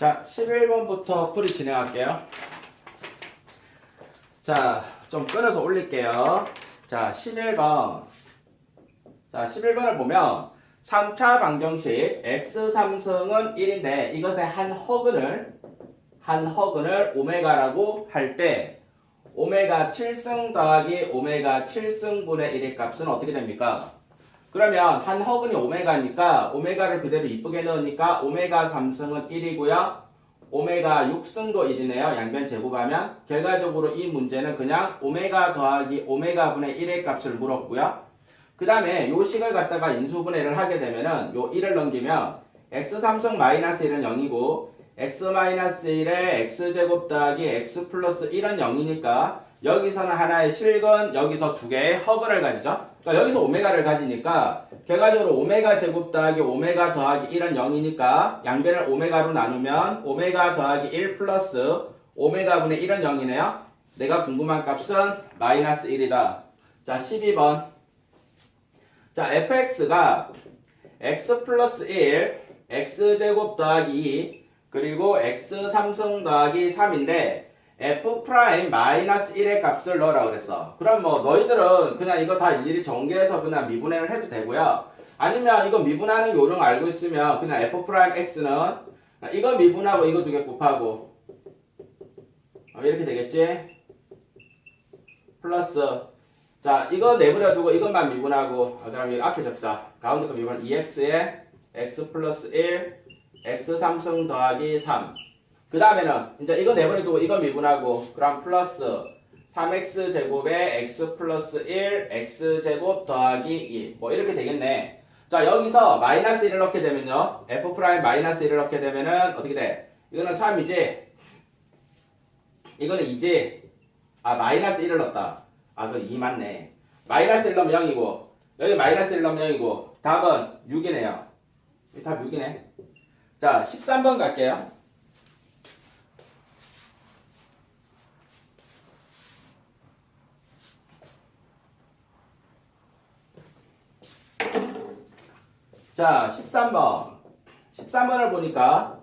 자, 11번부터 풀이 진행할게요. 자, 좀 끊어서 올릴게요. 자, 11번. 자, 11번을 보면 3차 방정식 x3승은 1인데 이것의 한 허근을 한 허근을 오메가라고 할 때 오메가 7승 더하기 오메가 7승분의 1의 값은 어떻게 됩니까? 그러면 한 허근이 오메가니까 오메가를 그대로 이쁘게 넣으니까 오메가 3승은 1이고요. 오메가 6승도 1이네요. 양변 제곱하면 결과적으로 이 문제는 그냥 오메가 더하기 오메가 분의 1의 값을 물었고요. 그 다음에 요 식을 갖다가 인수분해를 하게 되면은 요 1을 넘기면 x3승 마이너스 1은 0이고 x 마이너스 1에 x제곱 더하기 x 플러스 1은 0이니까 여기서는 하나의 실근 여기서 두 개의 허근을 가지죠. 그러니까 여기서 오메가를 가지니까 결과적으로 오메가 제곱 더하기 오메가 더하기 1은 0이니까 양변을 오메가로 나누면 오메가 더하기 1 플러스 오메가 분의 1은 0이네요. 내가 궁금한 값은 마이너스 1이다. 자 12번 자 fx가 x 플러스 1 x제곱 더하기 2 그리고 x 3승 더하기 3인데 f 프라임 마이너스 1의 값을 넣으라 그랬어. 그럼 뭐 너희들은 그냥 이거 다 일일이 전개해서 그냥 미분해를 해도 되고요. 아니면 이거 미분하는 요령 알고 있으면 그냥 f 프라임 x는 이거 미분하고 이거 두 개 곱하고 어, 이렇게 되겠지? 플러스 자 이거 내버려 두고 이것만 미분하고 그 다음에 앞에 접사 가운데 거 미분 2x에 x 플러스 1 x 3승 더하기 3 그 다음에는 이제 이거 내버려 두고 이거 미분하고 그럼 플러스 3x 제곱에 x 플러스 1 x 제곱 더하기 2 뭐 이렇게 되겠네. 자 여기서 마이너스 1을 넣게 되면요. F 프라임 마이너스 1을 넣게 되면은 어떻게 돼? 이거는 3이지? 이거는 2지? 아 마이너스 1을 넣었다. 아 그건 2 맞네. 마이너스 1 넣으면 0이고 여기 마이너스 1 넣으면 0이고 답은 6이네요. 답 6이네. 자 13번 갈게요 자, 13번. 13번을 보니까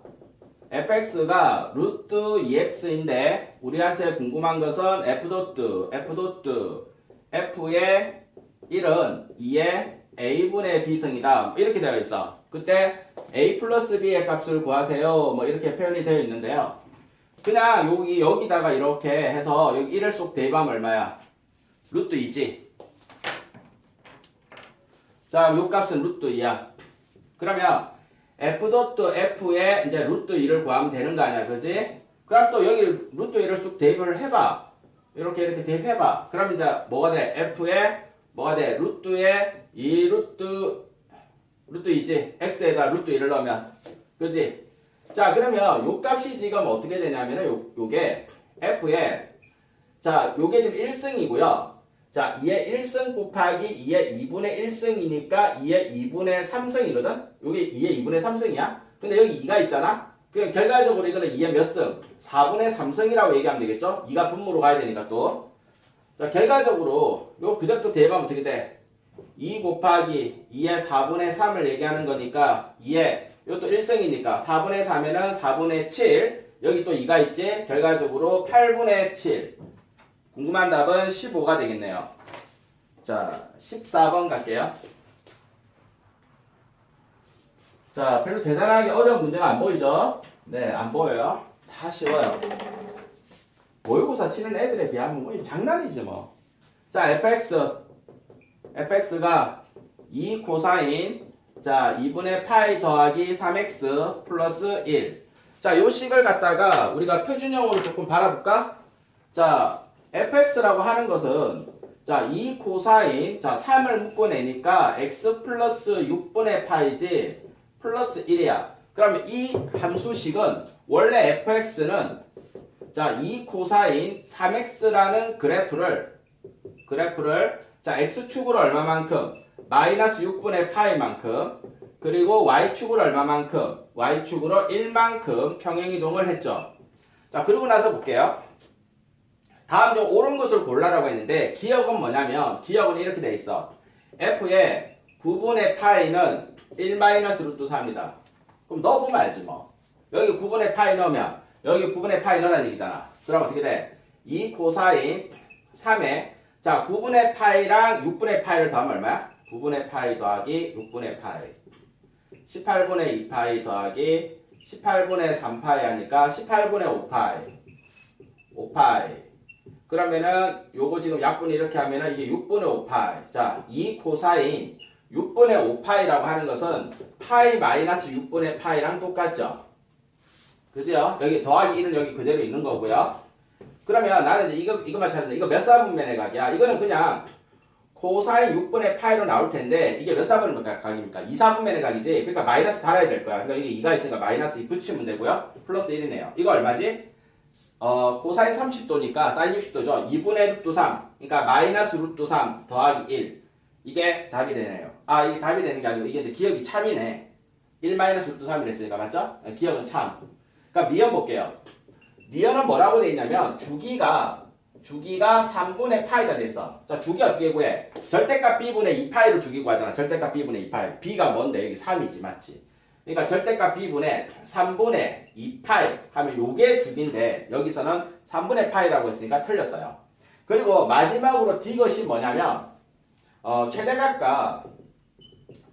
fx가 루트 2x인데 우리한테 궁금한 것은 f 도트, f 도트, f의 1은 2의 a분의 b승이다. 이렇게 되어 있어. 그때 a 플러스 b의 값을 구하세요. 뭐 이렇게 표현이 되어 있는데요. 그냥 여기 여기다가 이렇게 해서 여기 1을 쏙 대입하면 얼마야? 루트 2지. 자, 요 값은 루트 2야. 그러면 f 도트 f에 이제 루트 2를 구하면 되는 거 아니야, 그지? 그럼 또 여기 루트 2를 쑥 대입을 해봐. 이렇게 이렇게 대입해봐. 그럼 이제 뭐가 돼? f에 뭐가 돼? 루트에 2 루트 루트 2지? x에다 루트 2를 넣으면 그지? 자 그러면 요 값이 지금 어떻게 되냐면은 요, 요게 f에 자 요게 지금 1승이고요. 자, 2의 1승 곱하기 2의 2분의 1승이니까 2의 2분의 3승이거든? 요게 2의 2분의 3승이야? 근데 여기 2가 있잖아? 그럼 결과적으로 이거는 2의 몇 승? 4분의 3승이라고 얘기하면 되겠죠? 2가 분모로 가야 되니까 또. 자, 결과적으로 요 그대로 또 대입하면 어떻게 돼? 2 곱하기 2의 4분의 3을 얘기하는 거니까 2의 이것도 1승이니까 4분의 3에는 4분의 7 여기 또 2가 있지? 결과적으로 8분의 7 궁금한 답은 15가 되겠네요. 자, 14번 갈게요. 자, 별로 대단하게 어려운 문제가 안 보이죠? 네, 안 보여요. 다 쉬워요. 모의고사 치는 애들에 비하면 뭐 장난이지 뭐. 자, fx. fx가 2 코사인 자, 2분의 파이 더하기 3x 플러스 1. 자, 요 식을 갖다가 우리가 표준형으로 조금 바라볼까? 자, fx라고 하는 것은 자, 2 코사인 자, 3을 묶어내니까 x 플러스 6분의 파이지 플러스 1이야. 그러면 이 함수식은 원래 fx는 자, 2 코사인 3x라는 그래프를 그래프를 자, x축으로 얼마만큼 마이너스 6분의 파이만큼 그리고 y축으로 얼마만큼 y축으로 1만큼 평행이동을 했죠. 자, 그러고 나서 볼게요. 다음 중 옳은 것을 골라라고 했는데 기억은 뭐냐면 기억은 이렇게 돼 있어. f의 9분의 파이는 1 마이너스 루트 3이다. 그럼 넣어보면 알지 뭐. 여기 9분의 파이 넣으면 여기 9분의 파이 넣으라는 얘기잖아. 그럼 어떻게 돼? 2 코사인 3에 자 9분의 파이랑 6분의 파이를 더하면 얼마야? 9분의 파이 더하기 6분의 파이 18분의 2파이 더하기 18분의 3파이 하니까 18분의 5파이 5파이 그러면은 요거 지금 약분 이렇게 하면은 이게 6분의 5파이. 자 2 코사인 6분의 5파이라고 하는 것은 파이 마이너스 6분의 파이랑 똑같죠? 그죠? 여기 더하기 1은 여기 그대로 있는 거고요. 그러면 나는 이거 이거만 찾는데 이거 몇 사분면의 각이야? 이거는 그냥 코사인 6분의 파이로 나올 텐데 이게 몇 사분의 각입니까? 2, 4분면의 각이지. 그러니까 마이너스 달아야 될 거야. 그러니까 이게 2가 있으니까 마이너스 2 붙이면 되고요. 플러스 1이네요. 이거 얼마지? 어, 코사인 30도니까 사인 60도죠. 2분의 루트 3. 그러니까 마이너스 루트 3 더하기 1. 이게 답이 되네요. 아, 이게 답이 되는 게 아니고 이게 이제 기억이 참이네. 1 마이너스 루트 3이랬으니까 맞죠? 네, 기억은 참. 그러니까 미연 볼게요. 미연은 뭐라고 돼 있냐면 주기가 주기가 3분의 파이다 됐어. 자, 주기 어떻게 구해? 절대값 b분의 2파이를 주기 구하잖아. 절대값 b분의 2파이. b가 뭔데? 여기 3이지, 맞지? 그러니까 절대값 b분의 3분의 2파이 하면 요게 주기인데 여기서는 3분의 파이라고 했으니까 틀렸어요. 그리고 마지막으로 디귿이 뭐냐면 어, 최대값과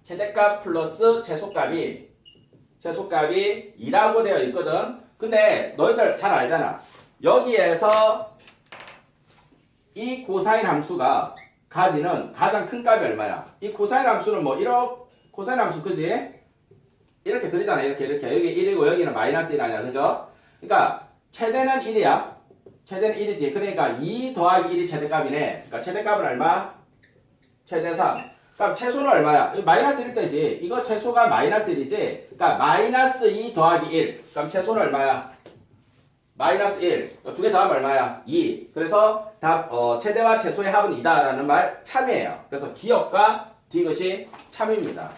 최대값 플러스 최소값이 최소값이 2라고 되어 있거든. 근데 너희들 잘 알잖아. 여기에서 이 코사인 함수가 가지는 가장 큰 값이 얼마야? 이 코사인 함수는 뭐 1억 코사인 함수 그지? 이렇게 그리잖아 이렇게 이렇게 여기 1이고 여기는 마이너스 1 아니야 그죠? 그러니까 최대는 1이야 최대는 1이지 그러니까 2 더하기 1이 최대값이네 그러니까 최대값은 얼마? 최대 3 그럼 최소는 얼마야? 마이너스 1 뜻이 이거 최소가 마이너스 1이지 그러니까 마이너스 2 더하기 1 그럼 최소는 얼마야? 마이너스 1. 두 개 더하면 얼마야? 2. 그래서 답, 어, 최대와 최소의 합은 2다라는 말 참이에요. 그래서 기억과 디귿이 참입니다.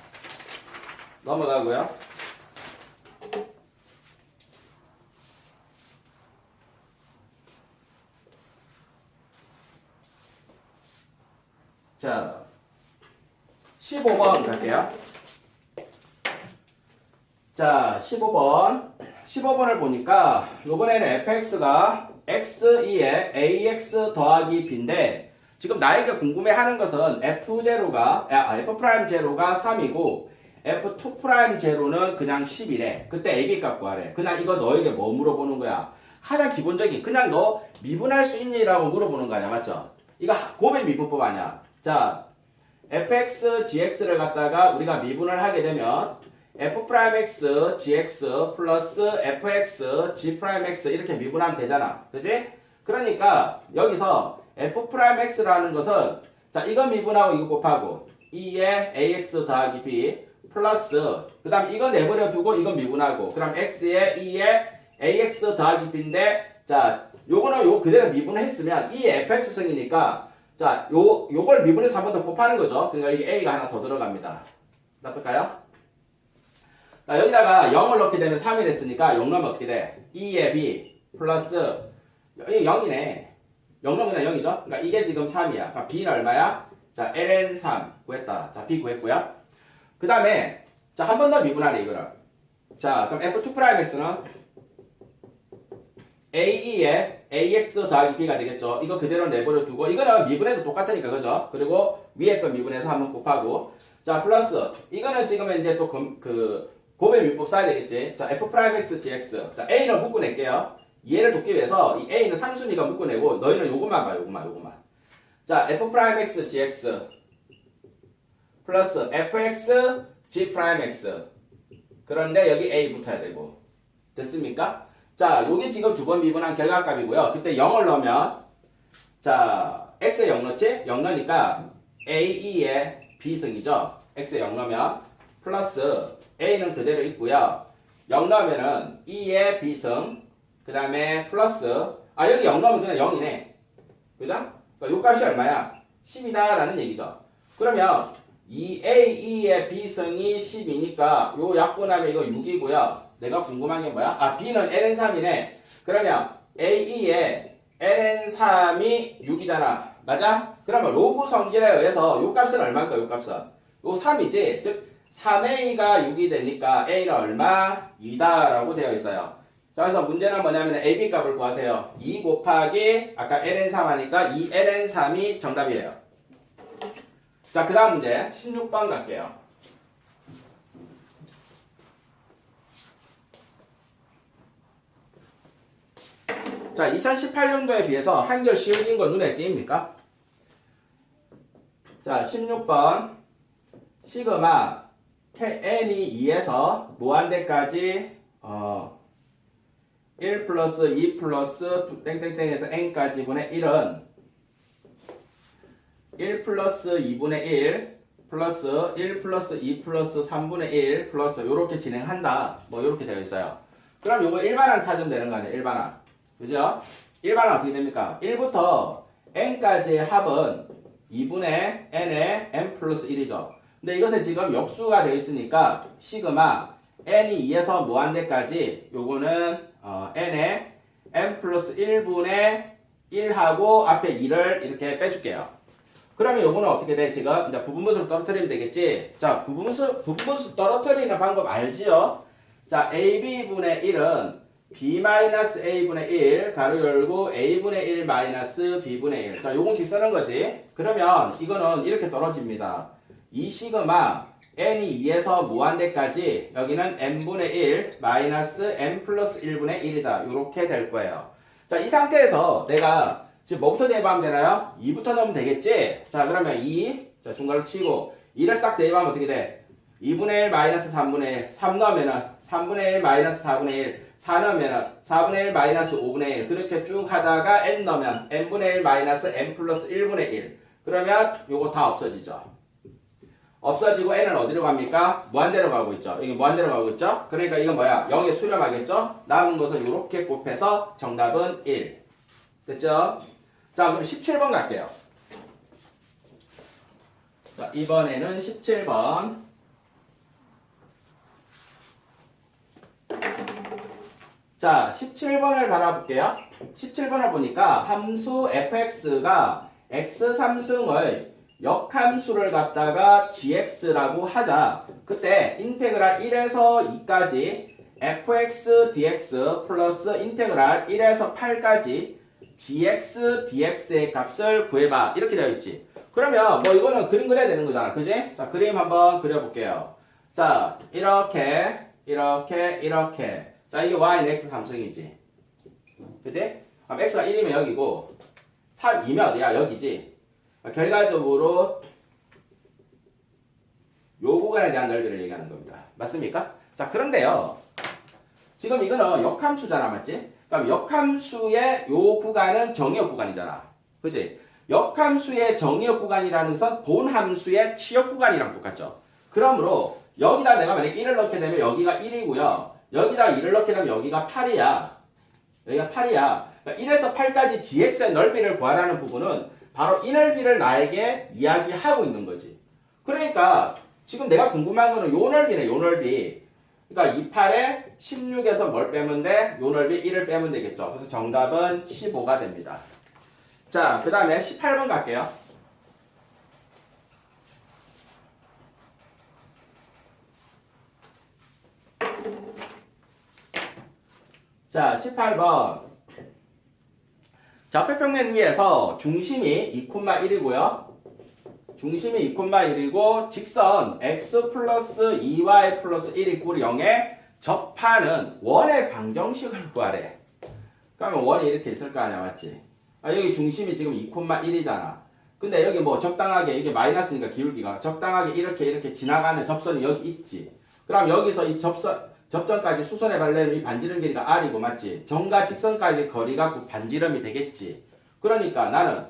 넘어가고요. 자, 15번 갈게요. 자, 15번. 15번을 보니까 요번에는 fx가 x2에 ax 더하기 b인데 지금 나에게 궁금해하는 것은 f0가 아, f'0가 3이고 f2'0는 그냥 10이래. 그때 ab 값 구하래. 그냥 이거 너에게 뭐 물어보는 거야? 가장 기본적인 그냥 너 미분할 수 있니라고 물어보는 거 아니야. 맞죠? 이거 하- 고백 미분법 아니야. 자, fx, gx를 갖다가 우리가 미분을 하게 되면 f'x, gx 플러스 fx, g'x 이렇게 미분하면 되잖아. 그지? 그러니까 여기서 f'x라는 것은 자, 이거 미분하고 이거 곱하고 2에 ax 더하기 b 플러스 그 다음 이거 내버려 두고 이거 미분하고 그럼 x에 2에 ax 더하기 b인데 자, 요거는 요 그대로 미분했으면 이 fx승이니까 자, 요 요걸 미분해서 한 번 더 곱하는 거죠. 그러니까 이 a가 하나 더 들어갑니다. 놔둘까요? 자, 여기다가 0을 넣게 되면 3이 됐으니까 0 넣으면 어떻게 돼? 2에 b 플러스 이 0이네. 0 넣으면 그냥 0이죠? 그러니까 이게 지금 3이야. 그러니까 b는 얼마야? 자, ln 3 구했다. 자, b 구했고요. 그 다음에 자, 한 번 더 미분하래 이거를. 자, 그럼 f2'x는 a에 ax 더하기 b가 되겠죠. 이거 그대로 내버려 두고 이거는 미분해도 똑같으니까 그죠? 그리고 위에 거 미분해서 한번 곱하고 자 플러스 이거는 지금 이제 또그 고배 밀법 써야 되겠지. 자 f'(x, gx) 자 a는 묶어낼게요. 이해를 돕기 위해서 이 a는 상순위가 묶어내고 너희는 요것만 봐 요것만 요것만 자 f'(x, gx) 플러스 fx, g'x 그런데 여기 a 붙어야 되고 됐습니까? 자, 요게 지금 두 번 미분한 결과값이고요. 그때 0을 넣으면 자, x에 0 넣지? 0 넣으니까 a2의 b승이죠. x에 0 넣으면 플러스 a는 그대로 있고요. 0 넣으면은 2의 b승 그 다음에 플러스 아 여기 0 넣으면 그냥 0이네. 그죠? 그러니까 요 값이 얼마야? 10이다 라는 얘기죠. 그러면 2a2의 b승이 10이니까 요 약분하면 이거 6이고요. 내가 궁금한 게 뭐야? 아, B는 ln3이네. 그러면 AE에 ln3이 6이잖아. 맞아? 그러면 로그 성질에 의해서 요 값은 얼마일까? 요 값은. 요 3이지. 즉 3a가 6이 되니까 a는 얼마? 2다라고 되어 있어요. 자, 그래서 문제는 뭐냐면 ab 값을 구하세요. 2 곱하기 아까 ln3 하니까 2ln3이 정답이에요. 자, 그 다음 문제 16번 갈게요. 자, 2018년도에 비해서 한결 쉬워진 거 눈에 띄입니까? 자, 16번 시그마 n이 2에서 무한대까지 어, 1 플러스 2 플러스 땡땡땡에서 n까지 분의 1은 1 플러스 2분의 1 플러스 1 플러스 2 플러스 3분의 1 플러스 이렇게 진행한다. 뭐 이렇게 되어 있어요. 그럼 요거 일반항 찾으면 되는 거 아니에요? 일반항. 그죠? 일반항 어떻게 됩니까? 1부터 n까지의 합은 2분의 n의 n 플러스 1이죠. 근데 이것에 지금 역수가 되어 있으니까 시그마 n이 2에서 무한대까지 요거는 어, n의 n 플러스 1분의 1하고 앞에 2를 이렇게 빼줄게요. 그러면 요거는 어떻게 돼? 지금 이제 부분분수를 떨어뜨리면 되겠지? 자, 부분분수, 부분분수 떨어뜨리는 방법 알지요? 자, ab분의 1은 b-a분의 1 가로 열고 a분의 1 마이너스 b분의 1. 자, 요 공식 쓰는 거지. 그러면 이거는 이렇게 떨어집니다. 이 시그마 n이 2에서 무한대까지 여기는 n분의 1 마이너스 n 플러스 1분의 1이다. 이렇게 될 거예요. 자, 이 상태에서 내가 지금 뭐부터 대입하면 되나요? 2부터 넣으면 되겠지? 자, 그러면 2, 자, 중괄호 치고 2를 싹 대입하면 어떻게 돼? 2분의 1 마이너스 3분의 1, 3 넣으면은 3분의 1 마이너스 4분의 1, 4 넣으면은 4분의 1 마이너스 5분의 1 그렇게 쭉 하다가 n 넣으면 n분의 1 마이너스 n 플러스 1분의 1 그러면 요거 다 없어지죠. 없어지고 n은 어디로 갑니까? 무한대로 가고 있죠. 이게 무한대로 가고 있죠. 그러니까 이건 뭐야? 0에 수렴하겠죠? 남은 것은 이렇게 곱해서 정답은 1. 됐죠? 자, 그럼 17번 갈게요. 자, 이번에는 17번. 자, 17번을 바라볼게요. 17번을 보니까 함수 fx가 x3승을 역함수를 갖다가 gx라고 하자. 그때 인테그랄 1에서 2까지 fx dx 플러스 인테그랄 1에서 8까지 gx dx의 값을 구해봐. 이렇게 되어 있지. 그러면 뭐 이거는 그림 그려야 되는 거잖아. 그지? 자, 그림 한번 그려볼게요. 자, 이렇게, 이렇게, 이렇게. 자, 이게 y는 x 삼성이지. 그지? 그럼 x가 1이면 여기고, 3, 2면 어디야? 여기지. 결과적으로 요 구간에 대한 넓이를 얘기하는 겁니다. 맞습니까? 자, 그런데요. 지금 이거는 역함수잖아, 맞지? 그럼 역함수의 요 구간은 정의역 구간이잖아. 그지? 역함수의 정의역 구간이라는 것은 본함수의 치역 구간이랑 똑같죠. 그러므로 여기다 내가 만약 1을 넣게 되면 여기가 1이고요. 여기다 2를 넣게 되면 여기가 8이야. 여기가 8이야. 그러니까 1에서 8까지 gx의 넓이를 구하라는 부분은 바로 이 넓이를 나에게 이야기하고 있는 거지. 그러니까 지금 내가 궁금한 거는 요 넓이네, 요 넓이. 그러니까 28에 16에서 뭘 빼면 돼? 요 넓이 1을 빼면 되겠죠. 그래서 정답은 15가 됩니다. 자, 그 다음에 18번 갈게요. 자, 18번. 좌표평면 위에서 중심이 2,1이고요. 중심이 2,1이고 직선 x 플러스 2y 플러스 1이 꼴 0에 접하는 원의 방정식을 구하래. 그러면 원이 이렇게 있을 거 아니야, 맞지? 아, 여기 중심이 지금 2,1이잖아. 근데 여기 뭐 적당하게 이게 마이너스니까 기울기가 적당하게 이렇게 이렇게 지나가는 접선이 여기 있지. 그럼 여기서 이 접선 접점까지 수선해 발려면 이 반지름 길이가 r이고 맞지? 점과 직선까지 거리가 그 반지름이 되겠지. 그러니까 나는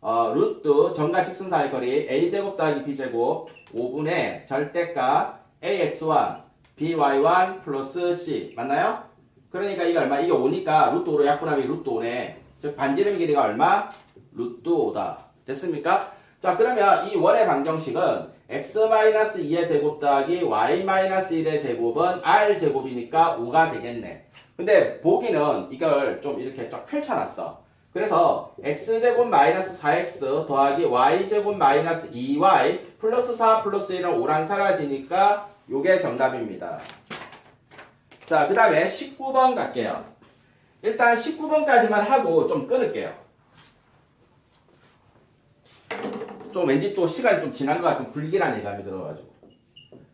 어, 루트 점과 직선 사이 거리 a제곱 더하기 b제곱 5분의 절대값 ax1 by1 플러스 c 맞나요? 그러니까 이게 얼마? 이게 5니까 루트 5로 약분하면 루트 5네. 즉 반지름 길이가 얼마? 루트 5다. 됐습니까? 자 그러면 이 원의 방정식은 x-2의 제곱 더하기 y-1의 제곱은 r 제곱이니까 5가 되겠네. 근데 보기는 이걸 좀 이렇게 쫙 펼쳐놨어. 그래서 x제곱 마이너스 4x 더하기 y제곱 마이너스 2y 플러스 4 플러스 1은 5랑 사라지니까 요게 정답입니다. 자, 그 다음에 19번 갈게요. 일단 19번까지만 하고 좀 끊을게요. 좀 왠지 또 시간이 좀 지난 것 같은 불길한 예감이 들어가지고.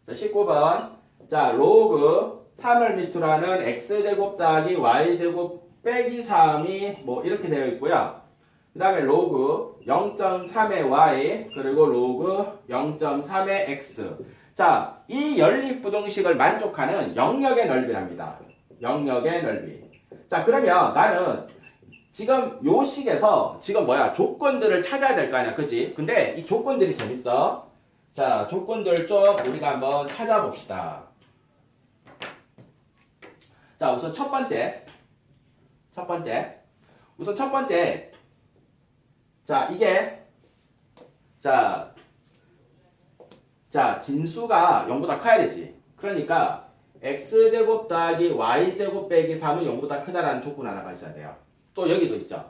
자, 19번. 자, 로그 3을 밑으로 하는 x제곱 더하기 y제곱 빼기 3이 뭐 이렇게 되어 있고요. 그 다음에 로그 0.3의 y 그리고 로그 0.3의 x. 자, 이 연립부등식을 만족하는 영역의 넓이랍니다. 영역의 넓이. 자, 그러면 나는 지금 요 식에서 지금 뭐야 조건들을 찾아야 될 거 아니야, 그치? 근데 이 조건들이 재밌어. 자, 조건들 좀 우리가 한번 찾아봅시다. 자, 우선 첫 번째. 첫 번째. 우선 첫 번째. 자, 이게 자, 자, 진수가 0보다 커야 되지. 그러니까 x제곱 더하기 y제곱 빼기 3은 0보다 크다라는 조건 하나가 있어야 돼요. 또 여기도 있죠.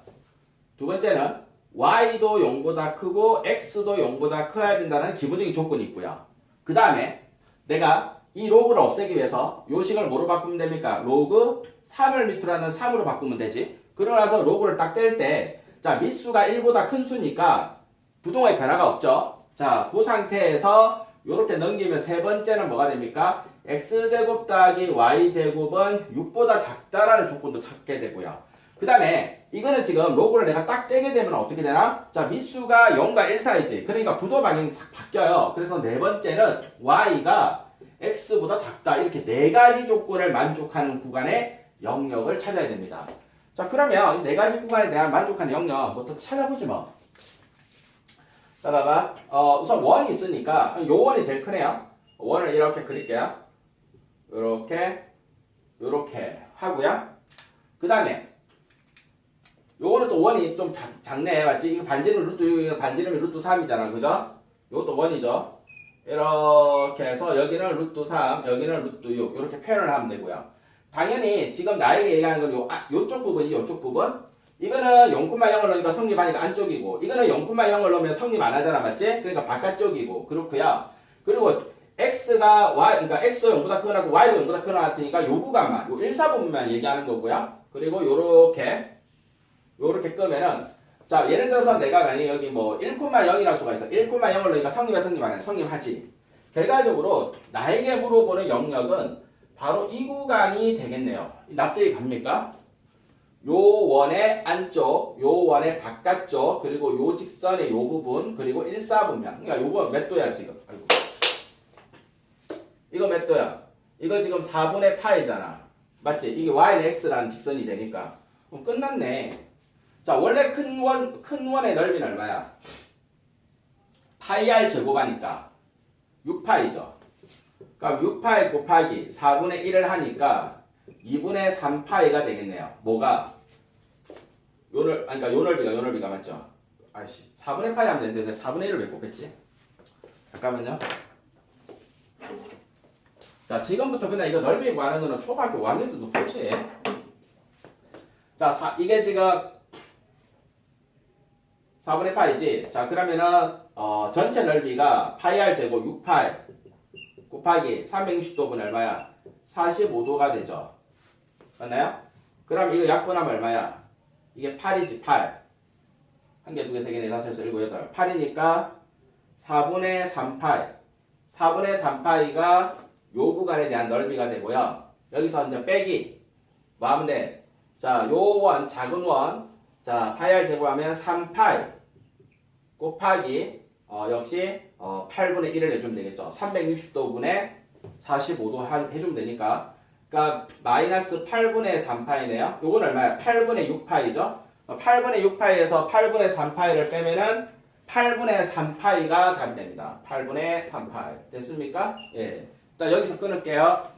두 번째는 y도 0보다 크고 x도 0보다 커야 된다는 기본적인 조건이 있고요. 그 다음에 내가 이 로그를 없애기 위해서 요 식을 뭐로 바꾸면 됩니까? 로그 3을 밑으로 하는 3으로 바꾸면 되지. 그러고 나서 로그를 딱 뗄 때, 자, 밑수가 1보다 큰 수니까 부동의 변화가 없죠. 자, 그 상태에서 이렇게 넘기면 세 번째는 뭐가 됩니까? x제곱 더하기 y제곱은 6보다 작다라는 조건도 찾게 되고요. 그 다음에 이거는 지금 로그를 내가 딱 떼게 되면 어떻게 되나? 자, 밑수가 0과 1 사이지. 그러니까 부도 방향이 싹 바뀌어요. 그래서 네 번째는 y가 x보다 작다. 이렇게 네 가지 조건을 만족하는 구간의 영역을 찾아야 됩니다. 자, 그러면 이네 가지 구간에 대한 만족하는 영역 뭐또 찾아보지 뭐. 자, 봐봐. 어, 우선 원이 있으니까 요 원이 제일 크네요. 원을 이렇게 그릴게요. 요렇게 요렇게 하고요. 그 다음에 요거는 또 원이 좀 작, 작네. 맞지? 이거 반지름 루트 6, 이거 반지름이 루트 3이잖아. 그죠? 요것도 원이죠. 이렇게 해서 여기는 루트 3 여기는 루트 6 이렇게 표현을 하면 되고요. 당연히 지금 나에게 얘기하는 건 요, 아, 요쪽 부분이 요쪽 부분. 이거는 0,0을 넣으니까 성립하니까 안쪽이고. 이거는 0,0을 넣으면 성립 안 하잖아. 맞지? 그러니까 바깥쪽이고. 그렇고요. 그리고 x가 y 그러니까 x도 0보다 크거나 y도 0보다 크거나 같으니까 요 구간만 요 1, 4 부분만 얘기하는 거고요. 그리고 요렇게 요렇게 끄면은 자 예를 들어서 내가 만약 여기 뭐 1,0이라는 수가 있어 1,0을 넣으니까 성립해 성립 안 해? 성립하지 결과적으로 나에게 물어보는 영역은 바로 이 구간이 되겠네요 납득이 갑니까? 요 원의 안쪽, 요 원의 바깥쪽, 그리고 요 직선의 요 부분, 그리고 1, 4분면 그러니까 요거 몇 도야 지금? 아이고. 이거 몇 도야? 이거 지금 4분의 파이잖아 맞지? 이게 y는 x라는 직선이 되니까 그럼 끝났네 자, 원래 큰 원, 큰 원의 넓이는 얼마야? 파이 r 제곱하니까 6파이죠. 그럼 6파이 곱하기 4분의 1을 하니까 2분의 3파이가 되겠네요. 뭐가? 요 넓, 아니, 그러니까 요 넓이가 요 넓이가 맞죠? 아이씨, 4분의 파이 하면 되는데 4분의 1을 왜 곱했지? 잠깐만요. 자, 지금부터 그냥 이거 넓이 구하는 거는 초등학교 5학년 때도 풀지. 자, 사, 이게 지금 4분의 파이지. 자, 그러면은 어, 전체 넓이가 파이 r 제곱 6파이 곱하기 360도분 얼마야? 45도가 되죠. 맞나요? 그럼 이거 약분하면 얼마야? 이게 8이지 8. 한 개, 두 개, 세 개, 네, 다섯, 여섯, 일곱, 여덟. 8이니까 4분의 3파이. 4분의 3파이가 요 구간에 대한 넓이가 되고요. 여기서 이제 빼기. 뭐 하면 돼? 자, 요 원, 작은 원. 자, 파이 r 제곱하면 3파이. 곱하기 어, 역시 어, 8분의 1을 해주면 되겠죠. 360도분의 45도 한, 해주면 되니까 그러니까 마이너스 8분의 3파이네요. 요건 얼마야? 8분의 6파이죠. 8분의 6파이에서 8분의 3파이를 빼면은 8분의 3파이가 답이 됩니다. 8분의 3파이 됐습니까? 예. 일단 여기서 끊을게요.